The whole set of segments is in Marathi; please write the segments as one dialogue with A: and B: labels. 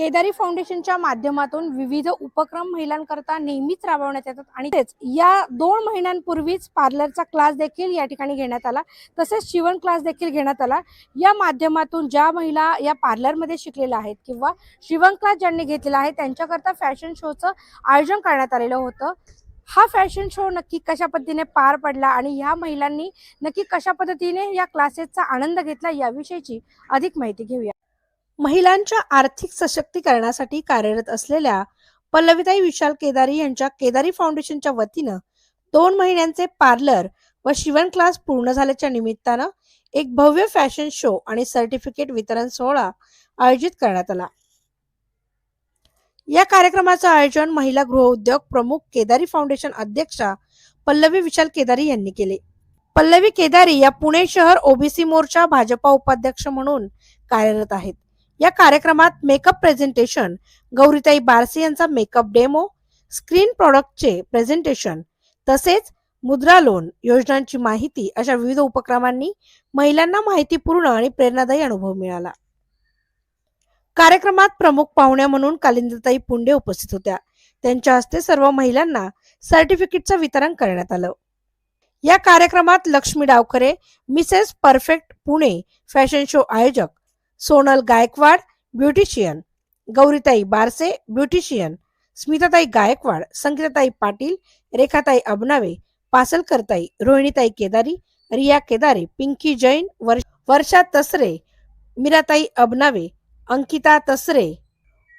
A: केदारी फाउंडेशनच्या माध्यमातून विविध उपक्रम महिलांकरता नेहमीच राबवण्यात येतात. आणि तेच या दोन महिन्यांपूर्वीच पार्लरचा क्लास देखील या ठिकाणी घेण्यात आला. तसेच शिवण क्लास देखील घेण्यात आला. या माध्यमातून ज्या महिला या पार्लरमध्ये शिकलेल्या आहेत किंवा शिवण क्लास ज्यांनी घेतलेला आहे त्यांच्याकरता फॅशन शोचं आयोजन करण्यात आलेलं होतं. हा फॅशन शो नक्की कशा पद्धतीने पार पडला आणि ह्या महिलांनी नक्की कशा पद्धतीने या क्लासेसचा आनंद घेतला याविषयीची अधिक माहिती घेऊया. महिलांच्या आर्थिक सशक्तीकरणासाठी कार्यरत असलेल्या पल्लवीताई विशाल केदारी यांच्या केदारी फाउंडेशनच्या वतीनं दोन महिन्यांचे पार्लर व शिवण क्लास पूर्ण झाल्याच्या निमित्तानं एक भव्य फॅशन शो आणि सर्टिफिकेट वितरण सोहळा आयोजित करण्यात आला. या कार्यक्रमाचं आयोजन महिला गृहउद्योग प्रमुख केदारी फाउंडेशन अध्यक्षा पल्लवी विशाल केदारी यांनी केले. पल्लवी केदारी या पुणे शहर ओबीसी मोर्चा भाजपा उपाध्यक्ष म्हणून कार्यरत आहेत. या कार्यक्रमात मेकअप प्रेझेंटेशन गौरीताई बारसे यांचा मेकअप डेमो स्क्रीन प्रॉडक्टचे प्रेझेंटेशन तसेच मुद्रा लोन योजनांची माहिती अशा विविध उपक्रमांनी महिलांना माहितीपूर्ण आणि प्रेरणादायी अनुभव मिळाला. कार्यक्रमात प्रमुख पाहुण्या म्हणून कालिंदताई पुंडे उपस्थित होत्या. त्यांच्या हस्ते सर्व महिलांना सर्टिफिकेटचं वितरण करण्यात आलं. या कार्यक्रमात Lakshmi Dawkhare Mrs perfect Pune fashion show आयोजक सोनल गायकवाड ब्युटिशियन. गौरीताई बारसे ब्युटिशियन. स्मिताताई गायकवाड संगीताताई पाटील रेखाताई अबनावे पासलकरताई रोहिणीताई केदारी रिया केदारे पिंकी जैन वर्ष- वर्षा तसरे मीराताई अबनावे अंकिता तसरे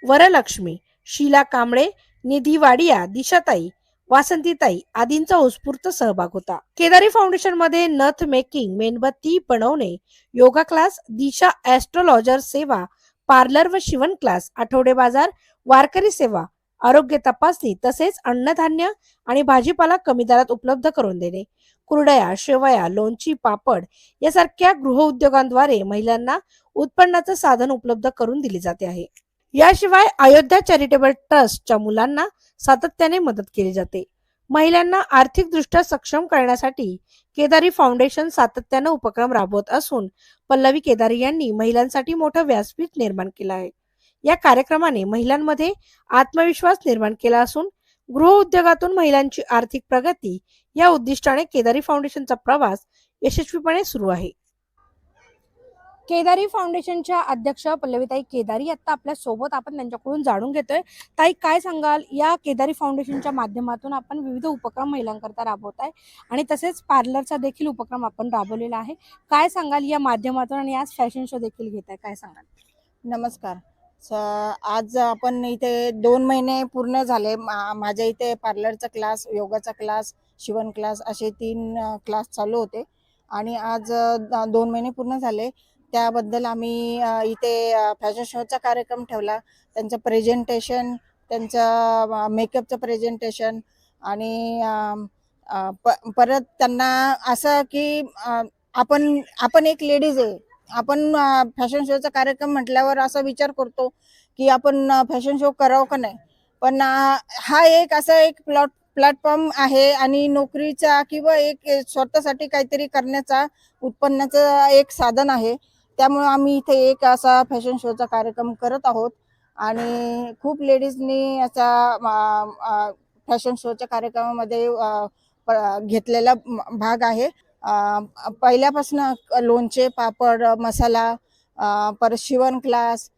A: वरलक्ष्मी शीला कांबळे निधी वाडिया दिशाताई वासंतीताई आदींचा उत्स्फूर्त सहभाग होता. केदारी फाउंडेशनमध्ये नथ मेकिंग मेणबत्ती बनवणे योगा क्लास दिशा ऍस्ट्रोलॉजर सेवा पार्लर व शिवण क्लास आठवडे बाजार वारकरी सेवा आरोग्य तपासणी तसेच अन्नधान्य आणि भाजीपाला कमी दरात उपलब्ध करून देणे. कुरडया शेवया लोणची पापड यासारख्या गृहउद्योगांद्वारे महिलांना उत्पन्नाचं साधन उपलब्ध करून दिले जाते आहे. याशिवाय अयोध्या चॅरिटेबल ट्रस्टच्या मुलांना सातत्याने मदत केली जाते. महिलांना आर्थिकदृष्ट्या सक्षम करण्यासाठी केदारी फाउंडेशन सातत्यानं उपक्रम राबवत असून पल्लवी केदारी यांनी महिलांसाठी मोठं व्यासपीठ निर्माण केलं आहे. या कार्यक्रमाने महिलांमध्ये आत्मविश्वास निर्माण केला असून गृह उद्योगातून महिलांची आर्थिक प्रगती या उद्दिष्टाने केदारी फाउंडेशनचा प्रवास यशस्वीपणे सुरू आहे. केदारी फाउंडेशनच्या अध्यक्ष पल्लवीताई केदारी आता आपल्यासोबत आपण त्यांच्याकडून जाणून घेतोय. ताई काय सांगाल? या केदारी फाउंडेशनच्या माध्यमातून आपण विविध उपक्रम महिलांकरता राबवत आहे आणि तसेच पार्लरचा देखील उपक्रम आपण राबवलेला आहे. काय सांगाल या माध्यमातून आणि आज फॅशन शो देखील घेत आहे काय सांगाल?
B: नमस्कार. स- आज आपण इथे दोन महिने पूर्ण झाले. मा- माझ्या इथे पार्लरचा क्लास योगाचा क्लास शिवण क्लास असे तीन क्लास चालू होते. आणि आज दोन महिने पूर्ण झाले. त्याबद्दल आम्ही इथे फॅशन शोचा कार्यक्रम ठेवला. त्यांचं प्रेझेंटेशन त्यांचं मेकअपचं प्रेझेंटेशन आणि प- परत त्यांना असं की आपण आपण एक लेडीज आहे. आपण फॅशन शोचा कार्यक्रम म्हटल्यावर असा विचार करतो की आपण फॅशन शो करावं का नाही? पण हा एक असा एक प्लॉट प्लॅटफॉर्म आहे आणि नोकरीचा किंवा एक स्वतःसाठी काहीतरी करण्याचा उत्पन्नाचं एक साधन आहे. त्यामुळे आम्ही इथे एक असा फॅशन शोचा कार्यक्रम करत आहोत. आणि खूप लेडीजनी असा फॅशन शोच्या कार्यक्रमामध्ये प- घेतलेला भाग आहे. पहिल्यापासून लोणचे पापड मसाला परत शिवण क्लास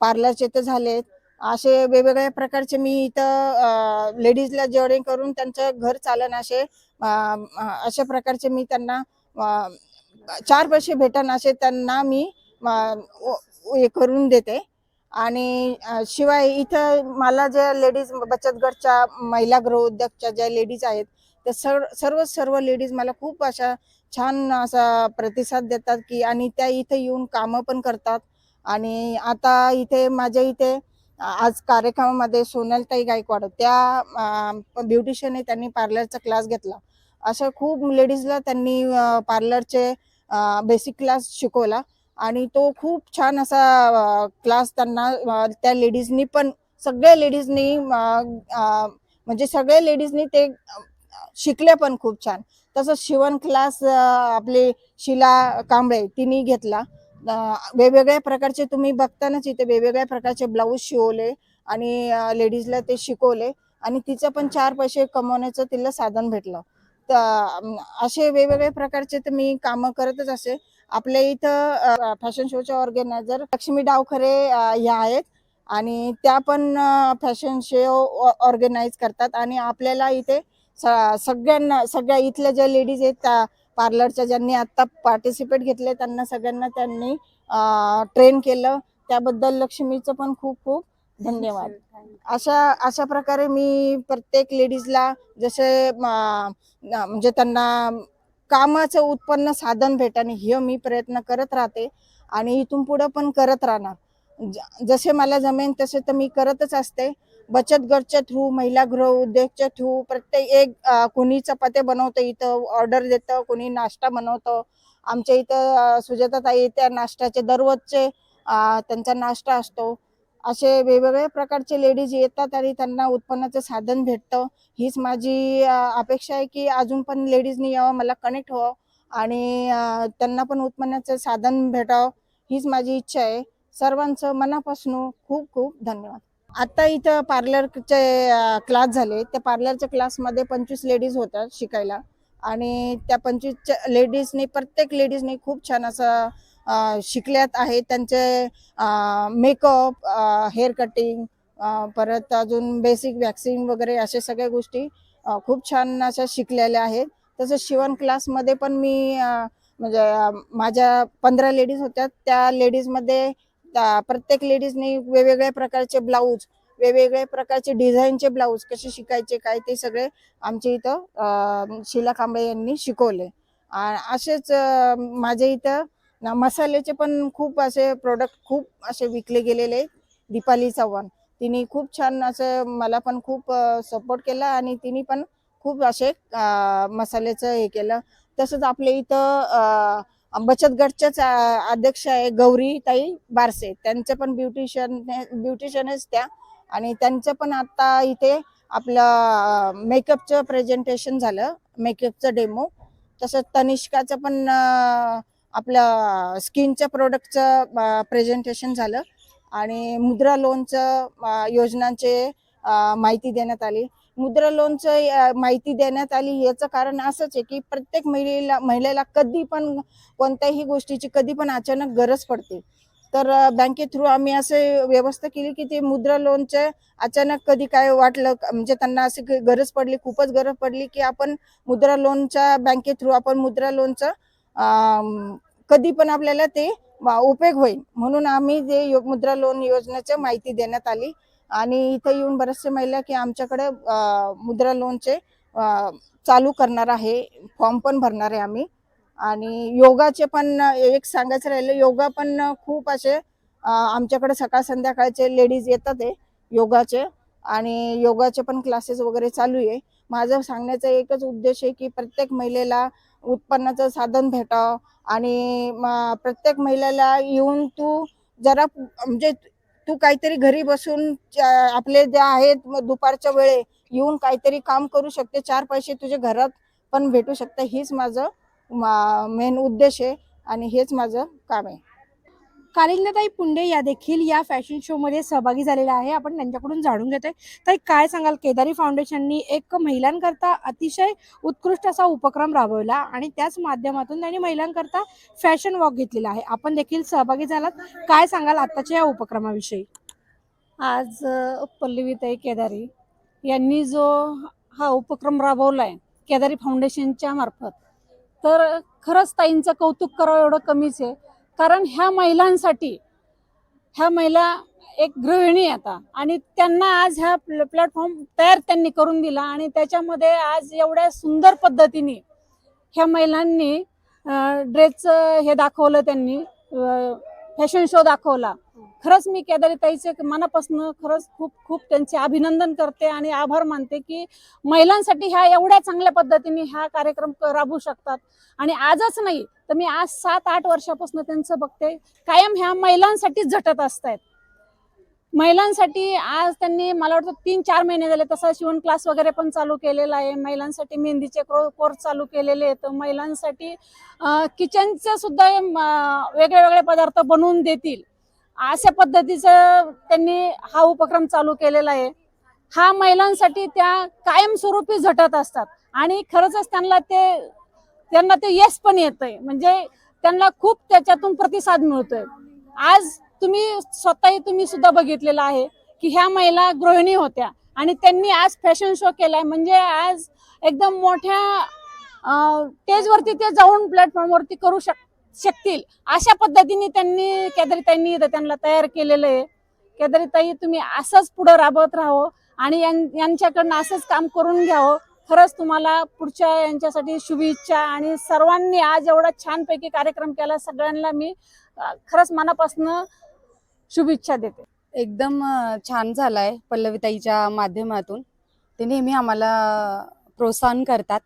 B: पार्लरचे तर झालेत. असे वेगवेगळ्या प्रकारचे मी इथं लेडीजला जेवढे करून त्यांचं घर चालन असे अशा प्रकारचे मी त्यांना चार पैसे भेटन असे त्यांना मी हे करून देते. आणि शिवाय इथं मला ज्या लेडीज बचत गटच्या महिला गृहोद्योगच्या ज्या लेडीज आहेत त्या सर्व सर्व सर्व लेडीज मला खूप अशा छान असा प्रतिसाद देतात की आणि त्या इथे येऊन कामं पण करतात. आणि आता इथे माझ्या इथे आज कार्यक्रमामध्ये सोनलताई गायकवाड त्या ब्युटिशियन आहे त्यांनी पार्लरचा क्लास घेतला. अशा खूप लेडीजला त्यांनी पार्लरचे बेसिक क्लास शिकवला. आणि तो खूप छान असा क्लास त्यांना त्या लेडीजनी पण सगळ्या लेडीजनी म्हणजे सगळ्या लेडीजनी ते शिकले शिकल्या पण खूप छान. तसंच शिवण क्लास आपले शिला कांबळे तिने घेतला. वेगवेगळ्या प्रकारचे तुम्ही बघतानाच इथे वेगवेगळ्या प्रकारचे ब्लाऊज शिवले आणि लेडीजला ते शिकवले. आणि तिचं पण चार पैसे कमवण्याचं तिला साधन भेटलं. असे वेगवेगळ्या प्रकारचे तर मी कामं करतच असे. आपल्या इथं फॅशन शोच्या ऑर्गनायझर लक्ष्मी डावखरे ह्या आहेत. आणि त्या पण फॅशन शो ऑर्गनाईज करतात. आणि आपल्याला इथे सगळ्यांना सगळ्या इथल्या ज्या लेडीज आहेत त्या पार्लरच्या ज्यांनी आता पार्टिसिपेट घेतले त्यांना सगळ्यांना त्यांनी ट्रेन केलं. त्याबद्दल लक्ष्मीचं पण खूप खूप धन्यवाद. अशा अशा प्रकारे मी प्रत्येक लेडीजला जसे म्हणजे त्यांना कामाचं उत्पन्न साधन भेटाने हे मी प्रयत्न करत राहते आणि इथून पुढं पण करत राहणार. जसे मला जमेन तसे तर मी करतच असते. बचत गटच्या थ्रू महिला गृह उद्योगच्या थ्रू प्रत्येक एक कोणी चपात्या बनवतं इथं ऑर्डर देतं कोणी नाश्ता बनवतं. आमच्या इथं सुजाताताई त्या नाश्त्याचे दररोजचे त्यांचा नाश्ता असतो. असे वेगवेगळ्या प्रकारचे लेडीज येतात आणि त्यांना उत्पन्नाचं साधन भेटतं. हीच माझी अपेक्षा आहे की अजून पण लेडीजनी यावं मला कनेक्ट व्हावं आणि त्यांना पण उत्पन्नाचं साधन भेटावं हीच माझी इच्छा आहे. सर्वांचं मनापासून खूप खूप धन्यवाद. आता इथं पार्लरचे क्लास झाले. त्या पार्लरच्या क्लासमध्ये पंचवीस लेडीज होत्या शिकायला. आणि त्या पंचवीस लेडीजनी प्रत्येक लेडीजनी खूप छान असं शिकल्यात आहे त्यांचे मेकअप हेअर कटिंग परत अजून बेसिक वॅक्सिंग वगैरे अशा सगळ्या गोष्टी खूप छान अशा शिकलेल्या आहेत. तसंच शिवण क्लासमध्ये पण मी म्हणजे माझ्या पंधरा लेडीज होत्या. त्या लेडीजमध्ये प्रत्येक लेडीजनी वेगवेगळ्या प्रकारचे ब्लाऊज वेगवेगळ्या प्रकारचे डिझाईनचे ब्लाऊज कसे शिकायचे काय ते सगळे आमच्या इथं शिला कांबळे यांनी शिकवले. असेच माझ्या इथं ना मसाल्याचे पण खूप असे प्रोडक्ट खूप असे विकले गेलेले दीपाली चव्हाण तिने खूप छान असं मला पण खूप सपोर्ट केला आणि तिने पण खूप असे मसाल्याचं हे केलं. तसंच आपल्या इथं बचत गटच्याच अध्यक्ष आहे गौरी ताई बारसे. त्यांचं पण ब्युटिशियन ब्युटिशियनच त्या. आणि त्यांचं पण आता इथे आपलं मेकअपचं प्रेझेंटेशन झालं. मेकअपचं डेमो तसंच तनिष्काचं पण आपलं स्किनच्या प्रोडक्टचं प्रेझेंटेशन झालं. आणि मुद्रा लोनचं योजनांचे माहिती देण्यात आली. मुद्रा लोनचं माहिती देण्यात आली याचं कारण असंच आहे की प्रत्येक महिलेला महिलेला कधी पण कोणत्याही गोष्टीची कधी पण अचानक गरज पडते. तर बँके थ्रू आम्ही असे व्यवस्था केली की ते मुद्रा लोनचे अचानक कधी काय वाटलं म्हणजे त्यांना अशी गरज पडली खूपच गरज पडली की आपण मुद्रा लोनच्या बँके थ्रू आपण मुद्रा लोनचं कधी पण आपल्याला ते वा- उपयोग होईल. म्हणून आम्ही जे यो- मुद्रा लोन योजनेची माहिती देण्यात आली. आणि इथं येऊन बरेचसे महिला की आमच्याकडे मुद्रा लोनचे चालू करणार आहे. फॉर्म पण भरणार आहे आम्ही. आणि योगाचे पण एक सांगायचं राहिलं योगा पण खूप असे आमच्याकडे सकाळ संध्याकाळचे लेडीज येतात आहे योगाचे. आणि योगाचे पण क्लासेस वगैरे चालू आहे. माझं सांगण्याचा एकच उद्देश आहे की प्रत्येक महिलेला उत्पन्नाचं साधन भेटावं आणि प्रत्येक महिलेला येऊन तू जरा म्हणजे तू काहीतरी घरी बसून आपले जे आहेत दुपारच्या वेळे येऊन काहीतरी काम करू शकते. चार पैसे तुझ्या घरात पण भेटू शकते. हीच माझं मेन उद्देश आहे आणि हेच माझं काम आहे.
A: कालिंदाताई पुंडे या देखील या फॅशन शो मध्ये सहभागी झालेल्या आहे. आपण त्यांच्याकडून जाणून घेतोय. ताई काय सांगाल? केदारी फाउंडेशननी एक महिलांकरता अतिशय उत्कृष्ट असा उपक्रम राबवला आणि त्याच माध्यमातून त्यांनी महिलांकरता फॅशन वॉक घेतलेला आहे. आपण देखील सहभागी झालात. काय सांगाल आताच्या या उपक्रमाविषयी?
C: आज पल्लवीताई केदारी यांनी जो हा उपक्रम राबवला आहे केदारी फाउंडेशनच्या मार्फत तर खरंच ताईंचं कौतुक करावं एवढं कमीच आहे. कारण ह्या महिलांसाठी ह्या महिला एक गृहिणी आता. आणि त्यांना आज ह्या प्लॅटफॉर्म तयार त्यांनी करून दिला आणि त्याच्यामध्ये आज एवढ्या सुंदर पद्धतीने ह्या महिलांनी ड्रेसचं हे दाखवलं त्यांनी फॅशन शो दाखवला. खरंच मी केदारी ताईचे मनापासून खरंच खूप खूप त्यांचे अभिनंदन करते आणि आभार मानते की महिलांसाठी ह्या एवढ्या चांगल्या पद्धतीने हा कार्यक्रम राबवू शकतात. आणि आजच नाही तर मी आज सात आठ वर्षापासून त्यांचं बघते कायम ह्या महिलांसाठीच झटत असतायत. महिलांसाठी आज त्यांनी मला वाटतं तीन चार महिने झाले. तसा शिवण क्लास वगैरे पण चालू केलेला आहे. महिलांसाठी मेहंदीचे कोर्स चालू केलेले आहेत. महिलांसाठी किचनचे सुद्धा वेगळे वेगळे पदार्थ बनवून देतील. अशा पद्धतीचं त्यांनी हा उपक्रम चालू केलेला आहे. हा महिलांसाठी त्या कायमस्वरूपी झटत असतात. आणि खरंच त्यांना ते त्यांना ते यश पण येतंय. म्हणजे त्यांना खूप त्याच्यातून प्रतिसाद मिळतोय. आज तुम्ही स्वतःही तुम्ही सुद्धा बघितलेलं आहे की ह्या महिला गृहिणी होत्या. आणि त्यांनी आज फॅशन शो केलाय. म्हणजे आज एकदम मोठ्या स्टेजवरती ते जाऊन प्लॅटफॉर्मवरती करू शक शकतील. अशा पद्धतीने त्यांनी केदारीताईंनी त्यांना तयार केलेलं आहे. केदारीताई तुम्ही असंच पुढं राबवत राहावं आणि यांच्याकडनं असंच काम करून घ्यावं हो. खरंच तुम्हाला पुढच्या यांच्यासाठी शुभेच्छा आणि सर्वांनी आज एवढा छानपैकी कार्यक्रम केला. सगळ्यांना मी खरंच मनापासून शुभेच्छा देते.
D: एकदम छान छान झालाय पल्लवीताईच्या माध्यमातून. ते नेहमी आम्हाला प्रोत्साहन करतात.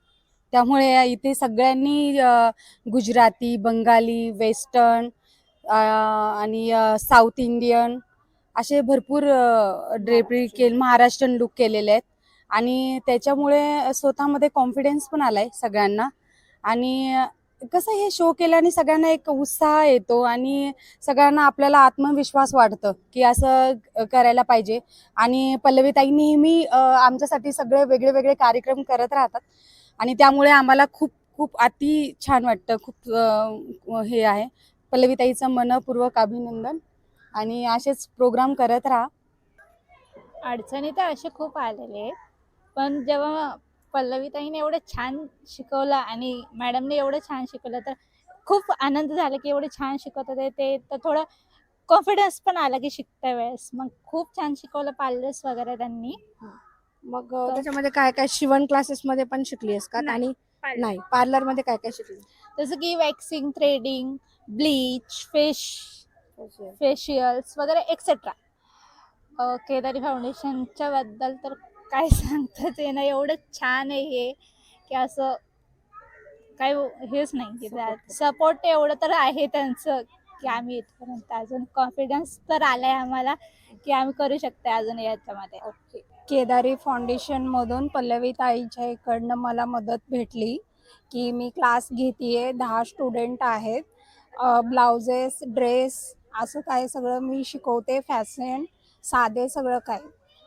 D: त्यामुळे इथे सगळ्यांनी गुजराती बंगाली वेस्टर्न आणि साऊथ इंडियन असे भरपूर ड्रेपरी के महाराष्ट्रन लुक केलेले आहेत. आणि त्याच्यामुळे स्वतःमध्ये कॉन्फिडन्स पण आला आहे सगळ्यांना. आणि कसं हे शो केल्याने सगळ्यांना एक उत्साह येतो आणि सगळ्यांना आपल्याला आत्मविश्वास वाढतं की असं करायला पाहिजे. आणि पल्लवीताई नेहमी आमच्यासाठी सगळे वेगळे वेगळे कार्यक्रम करत राहतात. आणि त्यामुळे आम्हाला खूप खूप अति छान वाटतं. खूप हे आहे. पल्लवीताईचं मनपूर्वक अभिनंदन. आणि असेच प्रोग्राम करत राहा.
E: अडचणी तर असे खूप आलेले आहेत. पण जेव्हा पल्लवीताईने एवढं छान शिकवलं आणि मॅडमने एवढं छान शिकवलं तर खूप आनंद झाला की एवढे छान शिकवत होते. ते तर थोडं कॉन्फिडन्स पण आला की शिकत्या वेळेस. मग खूप छान शिकवलं पार्लर्स वगैरे त्यांनी.
A: मग त्याच्यामध्ये काय काय शिवण क्लासेस मध्ये पण शिकलीस का. आणि नाही पार्लरमध्ये काय काय शिकली
E: जसं की वॅक्सिंग थ्रेडिंग ब्लीच फेश फेशियल्स वगैरे एक्सेट्रा केदारी फाउंडेशनच्या बद्दल तर काय सांगतात ये ना एवढं छान आहे हे की असं काय हेच नाही की सपोर्ट एवढं तर आहे त्यांचं की आम्ही इथपर्यंत अजून कॉन्फिडन्स तर आलाय आम्हाला की आम्ही करू शकतो अजून याच्यामध्ये.
F: केदारी फाउंडेशनमधून पल्लवी ताईच्या इकडनं मला मदत भेटली की मी क्लास घेते दहा स्टुडंट आहेत. ब्लाउजेस ड्रेस असं काय सगळं मी शिकवते फॅशन साधे सगळं काय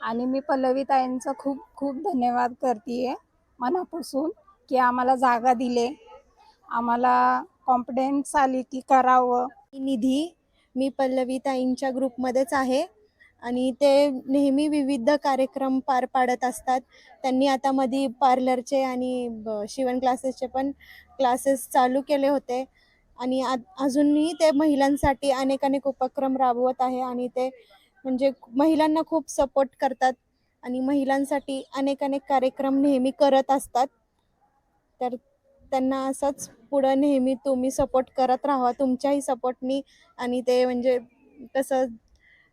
F: आणि मी पल्लवी ताईंचं खूप खूप धन्यवाद करते मनापासून की आम्हाला जागा दिले. आम्हाला कॉन्फिडन्स आली की करावं.
G: निधी मी पल्लवी ताईंच्या ग्रुपमध्येच आहे आणि ते नेहमी विविध कार्यक्रम पार पाडत असतात. त्यांनी आता मध्ये पार्लरचे आणि ब- शिवण क्लासेसचे पण क्लासेस चालू केले होते. आणि आ अजूनही ते महिलांसाठी अनेक अनेक उपक्रम राबवत आहे आणि ते म्हणजे महिलांना खूप सपोर्ट करतात आणि महिलांसाठी अनेक अनेक कार्यक्रम नेहमी करत असतात. तर त्यांना असंच पुढं नेहमी तुम्ही सपोर्ट करत राहा. तुमच्याही सपोर्टनी आणि ते म्हणजे कसं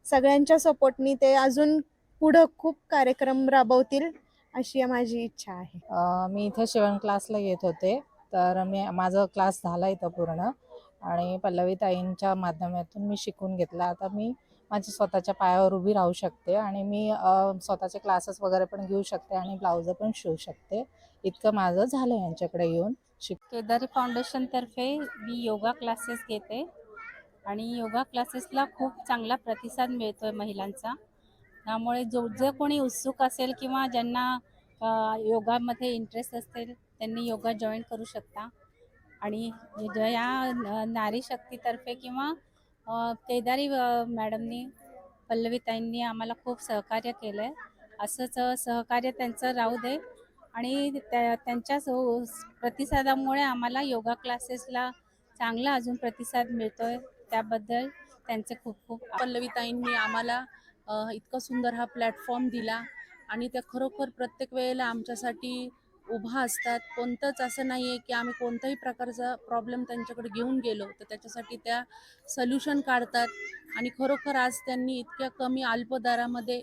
G: सगळ्यांच्या सपोर्टनी ते अजून पुढं खूप कार्यक्रम राबवतील अशी माझी इच्छा आहे.
H: मी इथे शिवण क्लासला येत होते. तर मी माझं क्लास झाला इथं पूर्ण आणि पल्लवी ताईंच्या माध्यमातून मी शिकून घेतला. आता मी माझी स्वतःच्या पायावर उभी राहू शकते आणि मी स्वतःचे क्लासेस वगैरे पण घेऊ शकते आणि ब्लाउज पण शिवू शकते. इतकं माझं झालं यांच्याकडे येऊन. शिक
I: केदारी फाउंडेशनतर्फे मी योगा क्लासेस घेते आणि योगा क्लासेसला खूप चांगला प्रतिसाद मिळतो आहे महिलांचा. त्यामुळे जो जे कोणी उत्सुक असेल किंवा ज्यांना योगामध्ये इंटरेस्ट असेल त्यांनी योगा जॉईन करू शकता. आणि या नारी शक्तीतर्फे किंवा केदारी मॅडमनी पल्लवीताईंनी आम्हाला खूप सहकार्य केलं आहे असंच सहकार्य त्यांचं राहू दे. आणि त्या त्यांच्या प्रतिसादामुळे आम्हाला योगा क्लासेसला चांगला अजून प्रतिसाद मिळतोय. त्याबद्दल त्यांचे खूप खूप
J: पल्लवीताईंनी आम्हाला इतका सुंदर हा प्लॅटफॉर्म दिला. आणि त्या खरोखर प्रत्येक वेळेला आमच्यासाठी उभा असतात. कोणतंच असं नाही आहे की आम्ही कोणत्याही प्रकारचा प्रॉब्लेम त्यांच्याकडे घेऊन गेलो तर त्याच्यासाठी त्या सल्युशन काढतात. आणि खरोखर आज त्यांनी इतक्या कमी अल्प दरामध्ये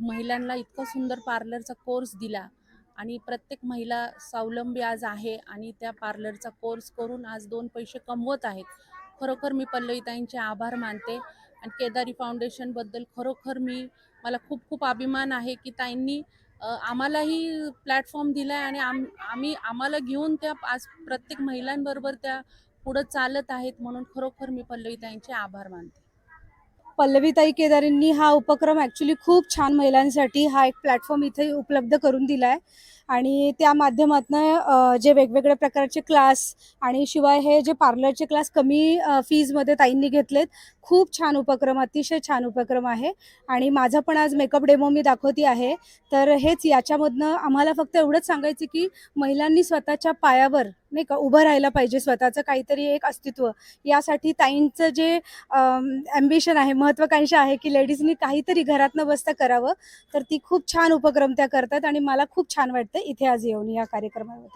J: महिलांना इतका सुंदर पार्लरचा कोर्स दिला. आणि प्रत्येक महिला स्वावलंबी आज आहे आणि त्या पार्लरचा कोर्स करून आज दोन पैसे कमवत आहेत. खरोखर मी पल्लवीताईंचे आभार मानते. आणि केदारी फाउंडेशनबद्दल खरोखर मी मला खूप खूप अभिमान आहे की ताईंनी आम्हालाही प्लॅटफॉर्म दिला आहे आणि आम आम्ही आम्हाला घेऊन त्या आज प्रत्येक महिलांबरोबर त्या पुढं चालत आहेत म्हणून खरोखर मी पल्लवीताईंचे आभार मानते.
I: पल्लवीताई केदारींनी हा उपक्रम ॲक्च्युली खूप छान महिलांसाठी हा एक प्लॅटफॉर्म इथे उपलब्ध करून दिला आहे आणि त्या माध्यमातनं जे वेगवेगळ्या प्रकारचे क्लास आणि शिवाय हे जे पार्लरचे क्लास कमी फीजमध्ये ताईंनी घेतलेत खूप छान उपक्रम अतिशय छान उपक्रम आहे. आणि माझा पण आज मेकअप डेमो मी दाखवती आहे. तर हेच याच्यामधनं आम्हाला फक्त एवढंच सांगायचं की महिलांनी स्वतःच्या पायावर नाही का उभं राहायला पाहिजे स्वतःचं काहीतरी एक अस्तित्व. यासाठी ताईंचं जे ॲम्बिशन आहे महत्त्वाकांक्षा आहे की लेडीजनी काहीतरी घरात न बसता करावं. तर ती खूप छान उपक्रम त्या करतात आणि मला खूप छान वाटतं. इथे आज येऊन या कार्यक्रमामध्ये.